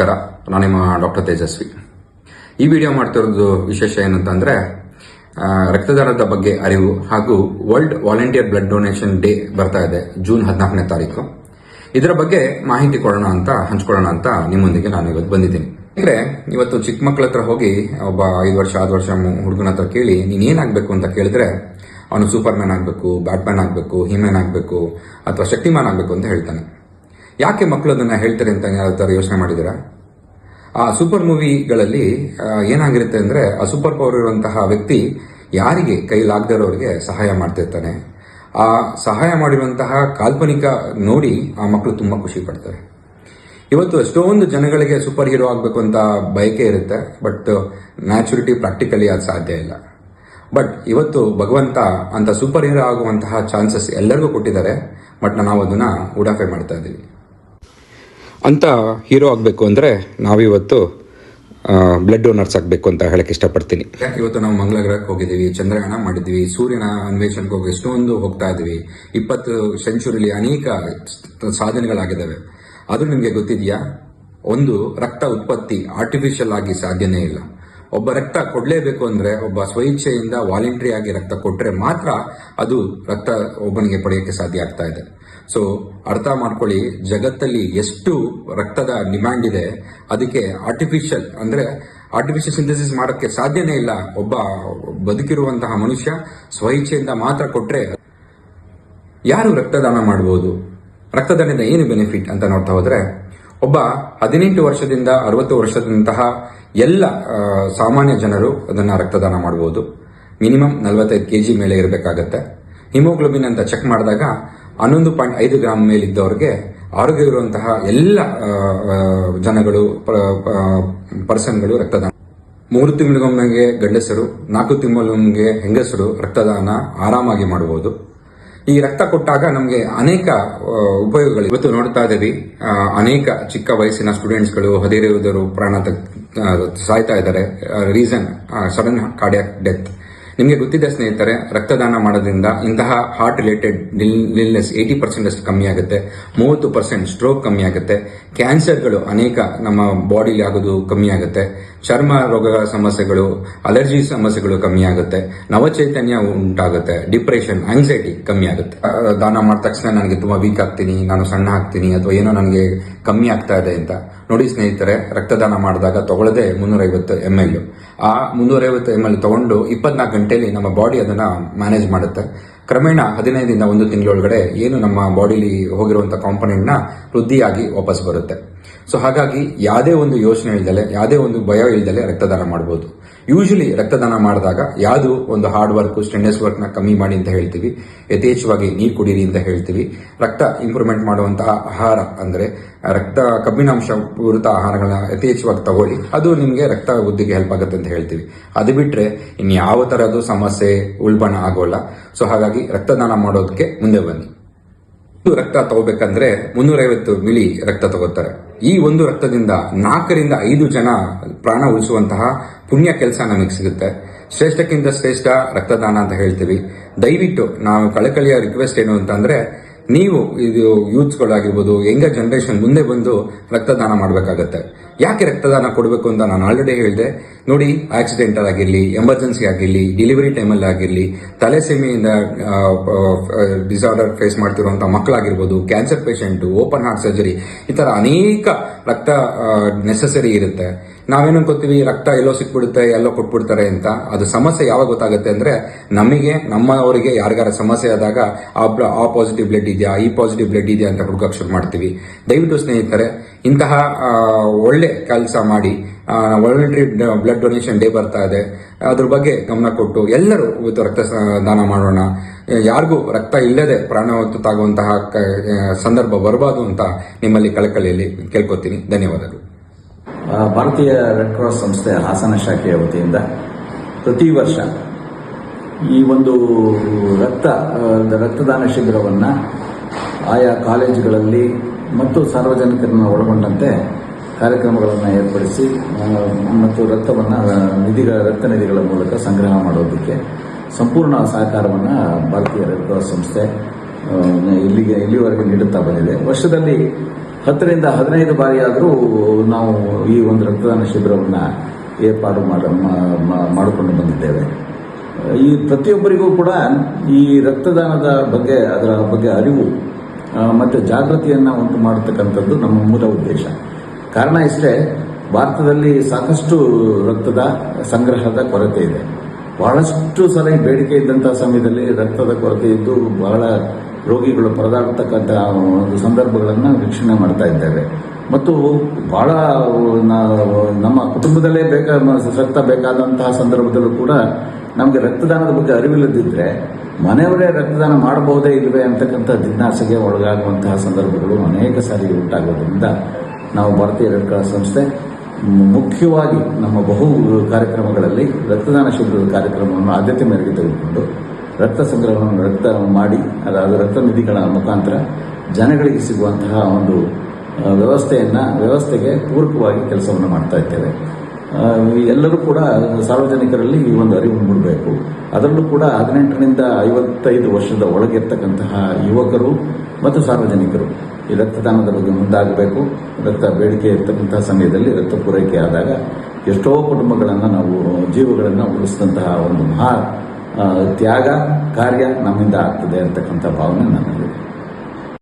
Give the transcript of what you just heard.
ನಮಸ್ಕಾರ. ನಾನು ನಿಮ್ಮ ಡಾಕ್ಟರ್ ತೇಜಸ್ವಿ. ಈ ವಿಡಿಯೋ ಮಾಡ್ತಿರೋದು ವಿಶೇಷ ಏನಂತಂದ್ರೆ ರಕ್ತದಾನದ ಬಗ್ಗೆ ಅರಿವು ಹಾಗೂ world volunteer blood donation day ಬರ್ತಾ ಇದೆ ಜೂನ್ ಹದಿನಾಲ್ಕನೇ ತಾರೀಕು. ಇದರ ಬಗ್ಗೆ ಮಾಹಿತಿ ಕೊಡೋಣ ಅಂತ, ಹಂಚ್ಕೊಳ್ಳೋಣ ಅಂತ ನಿಮ್ಮೊಂದಿಗೆ ನಾನು ಇವತ್ತು ಬಂದಿದ್ದೀನಿ. ಅಂದ್ರೆ, ಇವತ್ತು ಚಿಕ್ಕ ಮಕ್ಕಳ ಹತ್ರ ಹೋಗಿ ಒಬ್ಬ ಐದು ವರ್ಷ, ಆರು ವರ್ಷ ಹುಡುಗನ ಹತ್ರ ಕೇಳಿ, ನೀನ್ ಏನಾಗಬೇಕು ಅಂತ ಕೇಳಿದ್ರೆ, ಅವನು ಸೂಪರ್ ಮ್ಯಾನ್ ಆಗಬೇಕು, ಬ್ಯಾಟ್ಮ್ಯಾನ್ ಆಗಬೇಕು, ಹಿಮ್ಯಾನ್ ಆಗಬೇಕು, ಅಥವಾ ಶಕ್ತಿಮಾನ್ ಆಗಬೇಕು ಅಂತ ಹೇಳ್ತಾನೆ. ಯಾಕೆ ಮಕ್ಕಳು ಅದನ್ನ ಹೇಳ್ತಾರೆ ಅಂತ ಯಾವ ಥರ ಯೋಚನೆ ಮಾಡಿದ್ದೀರಾ? ಆ ಸೂಪರ್ ಮೂವಿಗಳಲ್ಲಿ ಏನಾಗಿರುತ್ತೆ ಅಂದ್ರೆ ಆ ಸೂಪರ್ ಪವರ್ ಇರುವಂತಹ ವ್ಯಕ್ತಿ ಯಾರಿಗೆ ಕೈಲಾಗದೇ ಇರೋರಿಗೆ ಸಹಾಯ ಮಾಡ್ತಿರ್ತಾನೆ ಆ ಸಹಾಯ ಮಾಡಿರುವಂತಹ ಕಾಲ್ಪನಿಕ ನೋಡಿ ಆ ಮಕ್ಕಳು ತುಂಬಾ ಖುಷಿ ಪಡ್ತಾರೆ. ಇವತ್ತು ಎಷ್ಟೊಂದು ಜನಗಳಿಗೆ ಸೂಪರ್ ಹೀರೋ ಆಗಬೇಕು ಅಂತ ಬಯಕೆ ಇರುತ್ತೆ, ಬಟ್ ನ್ಯಾಚುರಿಟಿ ಪ್ರಾಕ್ಟಿಕಲಿ ಅದು ಸಾಧ್ಯ ಇಲ್ಲ. ಬಟ್ ಇವತ್ತು ಭಗವಂತ ಅಂತ ಸೂಪರ್ ಹೀರೋ ಆಗುವಂತಹ ಚಾನ್ಸಸ್ ಎಲ್ಲರಿಗೂ ಕೊಟ್ಟಿದ್ದಾರೆ, ಬಟ್ ನಾವು ಅದನ್ನ ಉಡಾಫೆ ಮಾಡ್ತಾ ಇದ್ದೀವಿ. ಅಂತ ಹೀರೋ ಆಗಬೇಕು ಅಂದರೆ ನಾವಿವತ್ತು ಬ್ಲಡ್ ಡೋನರ್ಸ್ ಆಗಬೇಕು ಅಂತ ಹೇಳಕ್ಕೆ ಇಷ್ಟಪಡ್ತೀನಿ. ಇವತ್ತು ನಾವು ಮಂಗಳ ಗ್ರಹಕ್ಕೆ ಹೋಗಿದ್ದೀವಿ, ಚಂದ್ರಯಾನ ಮಾಡಿದ್ವಿ ಸೂರ್ಯನ ಅನ್ವೇಷಣೆಗೆ ಹೋಗಿ ಎಷ್ಟೊಂದು ಹೋಗ್ತಾ ಇದ್ವಿ ಇಪ್ಪತ್ತು ಸೆಂಚುರಿಲಿ ಅನೇಕ ಸಾಧನೆಗಳಾಗಿದ್ದಾವೆ. ಅದು ನಿಮಗೆ ಗೊತ್ತಿದೆಯಾ? ಒಂದು ರಕ್ತ ಉತ್ಪತ್ತಿ ಆರ್ಟಿಫಿಷಿಯಲ್ ಆಗಿ ಸಾಧ್ಯನೇ ಇಲ್ಲ. ಒಬ್ಬ ರಕ್ತ ಕೊಡಲೇಬೇಕು ಅಂದ್ರೆ ಒಬ್ಬ ಸ್ವಇಚ್ಛೆಯಿಂದ ವಾಲಂಟ್ರಿ ಆಗಿ ರಕ್ತ ಕೊಟ್ಟರೆ ಮಾತ್ರ ಅದು ರಕ್ತ ಒಬ್ಬನಿಗೆ ಪಡೆಯೋಕ್ಕೆ ಸಾಧ್ಯ ಆಗ್ತಾ ಇದೆ. ಸೊ ಅರ್ಥ ಮಾಡ್ಕೊಳ್ಳಿ, ಜಗತ್ತಲ್ಲಿ ಎಷ್ಟು ರಕ್ತದ ಡಿಮ್ಯಾಂಡ್ ಇದೆ, ಅದಕ್ಕೆ ಆರ್ಟಿಫಿಷಿಯಲ್ ಅಂದ್ರೆ ಆರ್ಟಿಫಿಷಿಯಲ್ ಸಿಂಥಸಿಸ್ ಮಾಡೋಕ್ಕೆ ಸಾಧ್ಯನೇ ಇಲ್ಲ. ಒಬ್ಬ ಬದುಕಿರುವಂತಹ ಮನುಷ್ಯ ಸ್ವಇಚ್ಛೆಯಿಂದ ಮಾತ್ರ ಕೊಟ್ಟರೆ ಯಾರು ರಕ್ತದಾನ ಮಾಡಬಹುದು ರಕ್ತದಾನದಿಂದ ಏನು ಬೆನಿಫಿಟ್ ಅಂತ ನೋಡ್ತಾ ಹೋದ್ರೆ ಒಬ್ಬ ಹದಿನೆಂಟು ವರ್ಷದಿಂದ ಅರವತ್ತು ವರ್ಷದಂತಹ ಎಲ್ಲ ಸಾಮಾನ್ಯ ಜನರು ಅದನ್ನು ರಕ್ತದಾನ ಮಾಡಬಹುದು ಮಿನಿಮಮ್ ನಲವತ್ತೈದು ಕೆ ಜಿ ಮೇಲೆ ಇರಬೇಕಾಗತ್ತೆ. ಹಿಮೋಗ್ಲೋಬಿನ್ ಅಂತ ಚೆಕ್ ಮಾಡಿದಾಗ ಹನ್ನೊಂದು ಪಾಯಿಂಟ್ ಐದು ಗ್ರಾಮ್ ಮೇಲಿದ್ದವ್ರಿಗೆ ಆರೋಗ್ಯ ಇರುವಂತಹ ಎಲ್ಲ ಜನಗಳು ಪರ್ಸನ್ಗಳು ರಕ್ತದಾನ. ಮೂರು ತಿಂಗಳಿಗೊಮ್ಮೆಗೆ ಗಂಡಸರು, ನಾಲ್ಕು ತಿಂಗಳಿಗೊಮ್ಮೆಗೆ ಹೆಂಗಸರು ರಕ್ತದಾನ ಆರಾಮಾಗಿ ಮಾಡಬಹುದು ಈ ರಕ್ತ ಕೊಟ್ಟಾಗ ನಮಗೆ ಅನೇಕ ಉಪಯೋಗಗಳು ಇವತ್ತು ನೋಡ್ತಾ ಇದ್ದೀವಿ ಅನೇಕ ಚಿಕ್ಕ ವಯಸ್ಸಿನ ಸ್ಟೂಡೆಂಟ್ಸ್ಗಳು ಹದಿಹರೆಯದರು ಪ್ರಾಣ ಸಾಯ್ತಾ ಇದ್ದಾರೆ. ರೀಸನ್ ಸಡನ್ ಕಾರ್ಡಿಯಾಕ್ ಡೆತ್ ನಿಮಗೆ ಗೊತ್ತಿದ್ದ ಸ್ನೇಹಿತರೆ, ರಕ್ತದಾನ ಮಾಡೋದ್ರಿಂದ ಇಂತಹ heart related illness eighty percent ಅಷ್ಟು ಕಮ್ಮಿ ಆಗುತ್ತೆ. ಮೂವತ್ತು ಪರ್ಸೆಂಟ್ ಸ್ಟ್ರೋಕ್ ಕಮ್ಮಿ ಆಗುತ್ತೆ. ಕ್ಯಾನ್ಸರ್ಗಳು ಅನೇಕ ನಮ್ಮ ಬಾಡಿಲಿ ಆಗೋದು ಕಮ್ಮಿ ಆಗುತ್ತೆ. ಚರ್ಮ ರೋಗಗಳ ಸಮಸ್ಯೆಗಳು ಅಲರ್ಜಿ ಸಮಸ್ಯೆಗಳು ಕಮ್ಮಿ ಆಗುತ್ತೆ. ನವಚೈತನ್ಯ ಉಂಟಾಗುತ್ತೆ. ಡಿಪ್ರೆಷನ್ ಆಂಗ್ಸೈಟಿ ಕಮ್ಮಿ ಆಗುತ್ತೆ. ದಾನ ಮಾಡಿದ ತಕ್ಷಣ ನನಗೆ ತುಂಬಾ ವೀಕ್ ಆಗ್ತೀನಿ, ನಾನು ಸಣ್ಣ ಆಗ್ತೀನಿ ಅಥವಾ ಏನೋ ನನಗೆ ಕಮ್ಮಿ ಆಗ್ತಾ ಇದೆ ಅಂತ. ನೋಡಿ ಸ್ನೇಹಿತರೆ, ರಕ್ತದಾನ ಮಾಡಿದಾಗ ತಗೊಳ್ಳದೆ ಮುನ್ನೂರೈವತ್ತು ಎಂ ಎಲ್ ಆ ಮುನ್ನೂರೈವತ್ತು ಎಂ ಎಲ್ ತಗೊಂಡು ಇಪ್ಪತ್ನಾಲ್ಕು ಗಂಟೆಯಲ್ಲಿ ನಮ್ಮ ಬಾಡಿ ಅದನ್ನ ಮ್ಯಾನೇಜ್ ಮಾಡುತ್ತೆ. ಕ್ರಮೇಣ ಹದಿನೈದರಿಂದ ಒಂದು ತಿಂಗಳೊಳಗಡೆ ಏನು ನಮ್ಮ ಬಾಡಿಲಿ ಹೋಗಿರುವಂಥ ಕಾಂಪೊನೆಂಟ್ನ ವೃದ್ಧಿಯಾಗಿ ವಾಪಸ್ ಬರುತ್ತೆ. ಸೊ ಹಾಗಾಗಿ ಯಾವುದೇ ಒಂದು ಯೋಚನೆ ಇಲ್ದಲೆ, ಯಾವುದೇ ಒಂದು ಭಯ ಇಲ್ದಲೆ ರಕ್ತದಾನ ಮಾಡಬಹುದು ಯೂಶಲಿ ರಕ್ತದಾನ ಮಾಡಿದಾಗ ಯಾವುದು ಒಂದು ಹಾರ್ಡ್ ವರ್ಕ್ ಸ್ಟೆಂಡಸ್ ವರ್ಕ್ನ ಕಮ್ಮಿ ಮಾಡಿ ಅಂತ ಹೇಳ್ತೀವಿ. ಯಥೇಚ್ಛವಾಗಿ ನೀರು ಕುಡೀರಿ ಅಂತ ಹೇಳ್ತೀವಿ. ರಕ್ತ ಇಂಪ್ರೂವ್ಮೆಂಟ್ ಮಾಡುವಂತಹ ಆಹಾರ ಅಂದ್ರೆ ರಕ್ತ ಕಬ್ಬಿನಾಂಶ ಪೂರಿತ ಆಹಾರಗಳನ್ನ ಯಥೇಚ್ಛವಾಗಿ ತಗೊಳ್ಳಿ. ಅದು ನಿಮಗೆ ರಕ್ತ ಬುದ್ಧಿಗೆ ಹೆಲ್ಪ್ ಆಗುತ್ತೆ ಅಂತ ಹೇಳ್ತೀವಿ. ಅದು ಬಿಟ್ಟರೆ ಇನ್ ಯಾವ ತರದ್ದು ಸಮಸ್ಯೆ ಉಲ್ಬಣ ಆಗೋಲ್ಲ. ಸೊ ಹಾಗಾಗಿ ರಕ್ತದಾನ ಮಾಡೋದಕ್ಕೆ ಮುಂದೆ ಬನ್ನಿ. ರಕ್ತ ತಗೋಬೇಕಂದ್ರೆ ಮುನ್ನೂರೈವತ್ತು ಮಿಲಿ ರಕ್ತ ತಗೋತಾರೆ. ಈ ಒಂದು ರಕ್ತದಿಂದ ನಾಲ್ಕರಿಂದ ಐದು ಜನ ಪ್ರಾಣ ಉಳಿಸುವಂತಹ ಪುಣ್ಯ ಕೆಲಸ ನಮಗೆ ಸಿಗುತ್ತೆ. ಶ್ರೇಷ್ಠಕ್ಕಿಂತ ಶ್ರೇಷ್ಠ ರಕ್ತದಾನ ಅಂತ ಹೇಳ್ತೀವಿ. ದಯವಿಟ್ಟು ನಾವು ಕಳಕಳಿಯ ರಿಕ್ವೆಸ್ಟ್ ಏನು ಅಂತಂದ್ರೆ ನೀವು ಇದು ಯೂತ್ಸ್ಗಳಾಗಿರ್ಬೋದು, ಯಂಗ ಜನರೇಷನ್ ಮುಂದೆ ಬಂದು ರಕ್ತದಾನ ಮಾಡಬೇಕಾಗತ್ತೆ. ಯಾಕೆ ರಕ್ತದಾನ ಕೊಡಬೇಕು ಅಂತ ನಾನು ಆಲ್ರೆಡಿ ಹೇಳಿದೆ. ನೋಡಿ ಆಕ್ಸಿಡೆಂಟಲ್ ಆಗಿರಲಿ ಎಮರ್ಜೆನ್ಸಿ ಆಗಿರಲಿ ಡೆಲಿವರಿ ಟೈಮಲ್ಲಿ ಆಗಿರಲಿ ತಲೆಸೆಮೆಯಿಂದ ಡಿಸಾರ್ಡರ್ ಫೇಸ್ ಮಾಡ್ತಿರುವಂಥ ಮಕ್ಕಳಾಗಿರ್ಬೋದು cancer patient open heart surgery ಈ ಥರ ಅನೇಕ ರಕ್ತ ನೆಸೆಸರಿ ಇರುತ್ತೆ. ನಾವೇನು ಅನ್ಕೋತೀವಿ ರಕ್ತ ಎಲ್ಲೋ ಸಿಕ್ಬಿಡುತ್ತೆ, ಎಲ್ಲೋ ಕೊಟ್ಬಿಡ್ತಾರೆ ಅಂತ. ಅದು ಸಮಸ್ಯೆ ಯಾವಾಗ ಗೊತ್ತಾಗುತ್ತೆ ಅಂದ್ರೆ ನಮಗೆ, ನಮ್ಮವರಿಗೆ ಯಾರಿಗಾರ ಸಮಸ್ಯೆ ಆದಾಗ ಆ ಪಾಸಿಟಿವ್ ಬ್ಲಡ್ ಇದೆಯಾ, ಈ ಪಾಸಿಟಿವ್ ಬ್ಲಡ್ ಇದೆಯಾ ಅಂತ ಹುಡುಗಕ್ಕೆ ಶುರು ಮಾಡ್ತೀವಿ. ದಯವಿಟ್ಟು ಸ್ನೇಹಿತರೆ, ಇಂತಹ ಒಳ್ಳೆ ಕೆಲಸ ಮಾಡಿ ವಾಲಂಟ್ರಿ ಬ್ಲಡ್ ಡೊನೇಷನ್ ಡೇ ಬರ್ತಾ ಇದೆ. ಅದ್ರ ಬಗ್ಗೆ ಗಮನ ಕೊಟ್ಟು ಎಲ್ಲರೂ ಇವತ್ತು ರಕ್ತ ದಾನ ಮಾಡೋಣ. ಯಾರಿಗೂ ರಕ್ತ ಇಲ್ಲದೆ ಪ್ರಾಣ ತಾಗುವಂತಹ ಸಂದರ್ಭ ಬರಬಾರ್ದು ಅಂತ ನಿಮ್ಮಲ್ಲಿ ಕಳಕಳಿಯಲ್ಲಿ ಕೇಳ್ಕೊತೀನಿ. ಧನ್ಯವಾದಗಳು. ಭಾರತೀಯ ರೆಡ್ ಕ್ರಾಸ್ ಸಂಸ್ಥೆ ಹಾಸನ ಶಾಖೆಯ ವತಿಯಿಂದ ಪ್ರತಿ ವರ್ಷ ಈ ಒಂದು ರಕ್ತ ರಕ್ತದಾನ ಶಿಬಿರವನ್ನು ಆಯಾ ಕಾಲೇಜುಗಳಲ್ಲಿ ಮತ್ತು ಸಾರ್ವಜನಿಕರನ್ನು ಒಳಗೊಂಡಂತೆ ಕಾರ್ಯಕ್ರಮಗಳನ್ನು ಏರ್ಪಡಿಸಿ ಮತ್ತು ರಕ್ತವನ್ನು ನಿಧಿಗಳ, ರಕ್ತ ನಿಧಿಗಳ ಮೂಲಕ ಸಂಗ್ರಹ ಮಾಡೋದಕ್ಕೆ ಸಂಪೂರ್ಣ ಸಹಕಾರವನ್ನು ಭಾರತೀಯ ರೆಡ್ ಕ್ರಾಸ್ ಸಂಸ್ಥೆ ಇಲ್ಲಿಗೆ, ಇಲ್ಲಿವರೆಗೆ ನೀಡುತ್ತಾ ಬಂದಿದೆ. ವರ್ಷದಲ್ಲಿ ಹತ್ತರಿಂದ ಹದಿನೈದು ಬಾರಿಯಾದರೂ ನಾವು ಈ ಒಂದು ರಕ್ತದಾನ ಶಿಬಿರವನ್ನು ಏರ್ಪಾಡು ಮಾಡ ಮಾಡಿಕೊಂಡು ಬಂದಿದ್ದೇವೆ. ಈ ಪ್ರತಿಯೊಬ್ಬರಿಗೂ ಕೂಡ ಈ ರಕ್ತದಾನದ ಬಗ್ಗೆ, ಅದರ ಬಗ್ಗೆ ಅರಿವು ಮತ್ತು ಜಾಗೃತಿಯನ್ನು ಉಂಟು ಮಾಡತಕ್ಕಂಥದ್ದು ನಮ್ಮ ಮೂಲ ಉದ್ದೇಶ. ಕಾರಣ ಇಷ್ಟೇ, ಭಾರತದಲ್ಲಿ ಸಾಕಷ್ಟು ರಕ್ತದ ಸಂಗ್ರಹದ ಕೊರತೆ ಇದೆ. ಬಹಳಷ್ಟು ಸಲ ಬೇಡಿಕೆ ಇದ್ದಂಥ ಸಮಯದಲ್ಲಿ ರಕ್ತದ ಕೊರತೆ ಇದ್ದು ಬಹಳ ರೋಗಿಗಳು ಪರದಾಡ್ತಕ್ಕಂಥ ಒಂದು ಸಂದರ್ಭಗಳನ್ನು ವೀಕ್ಷಣೆ ಮಾಡ್ತಾ ಇದ್ದೇವೆ. ಮತ್ತು ಬಹಳ ನಮ್ಮ ಕುಟುಂಬದಲ್ಲೇ ಬೇಕಾ ರಕ್ತ ಬೇಕಾದಂತಹ ಸಂದರ್ಭದಲ್ಲೂ ಕೂಡ ನಮಗೆ ರಕ್ತದಾನದ ಬಗ್ಗೆ ಅರಿವಿಲ್ಲದಿದ್ದರೆ ಮನೆಯವರೇ ರಕ್ತದಾನ ಮಾಡಬಹುದೇ ಇಲ್ಲವೇ ಅಂತಕ್ಕಂಥ ಜಿಜ್ಞಾಸೆಗೆ ಒಳಗಾಗುವಂತಹ ಸಂದರ್ಭಗಳು ಅನೇಕ ಸಾರಿ ಉಂಟಾಗೋದ್ರಿಂದ ನಾವು ಭಾರತೀಯ ರೆಡ್ ಸಂಸ್ಥೆ ಮುಖ್ಯವಾಗಿ ನಮ್ಮ ಬಹು ಕಾರ್ಯಕ್ರಮಗಳಲ್ಲಿ ರಕ್ತದಾನ ಶಿಬಿರದ ಕಾರ್ಯಕ್ರಮವನ್ನು ಆದ್ಯತೆ ಮೇರೆಗೆ ತೆಗೆದುಕೊಂಡು ರಕ್ತ ಸಂಗ್ರಹವನ್ನು ರಕ್ತ ಮಾಡಿ, ಅದಾದ ರಕ್ತ ನಿಧಿಗಳ ಮುಖಾಂತರ ಜನಗಳಿಗೆ ಸಿಗುವಂತಹ ಒಂದು ವ್ಯವಸ್ಥೆಯನ್ನು, ವ್ಯವಸ್ಥೆಗೆ ಪೂರಕವಾಗಿ ಕೆಲಸವನ್ನು ಮಾಡ್ತಾ ಇದ್ದೇವೆ. ಎಲ್ಲರೂ ಕೂಡ ಸಾರ್ವಜನಿಕರಲ್ಲಿ ಈ ಒಂದು ಅರಿವು ಮೂಡಬೇಕು. ಅದರಲ್ಲೂ ಕೂಡ ಹದಿನೆಂಟರಿಂದ ಐವತ್ತೈದು ವರ್ಷದ ಒಳಗಿರ್ತಕ್ಕಂತಹ ಯುವಕರು ಮತ್ತು ಸಾರ್ವಜನಿಕರು ಈ ರಕ್ತದಾನದ ಬಗ್ಗೆ ಮುಂದಾಗಬೇಕು. ರಕ್ತ ಬೇಡಿಕೆ ಇರ್ತಕ್ಕಂತಹ ಸಮಯದಲ್ಲಿ ರಕ್ತ ಪೂರೈಕೆ ಆದಾಗ ಎಷ್ಟೋ ಕುಟುಂಬಗಳನ್ನು ನಾವು, ಜೀವಗಳನ್ನು ಉಳಿಸಿದಂತಹ ಒಂದು ಮಹಾ ತ್ಯಾಗ ಕಾರ್ಯ ನಮ್ಮಿಂದ ಆಗ್ತದೆ ಅಂತಕ್ಕಂಥ ಭಾವನೆ ನನ್ನಲ್ಲಿ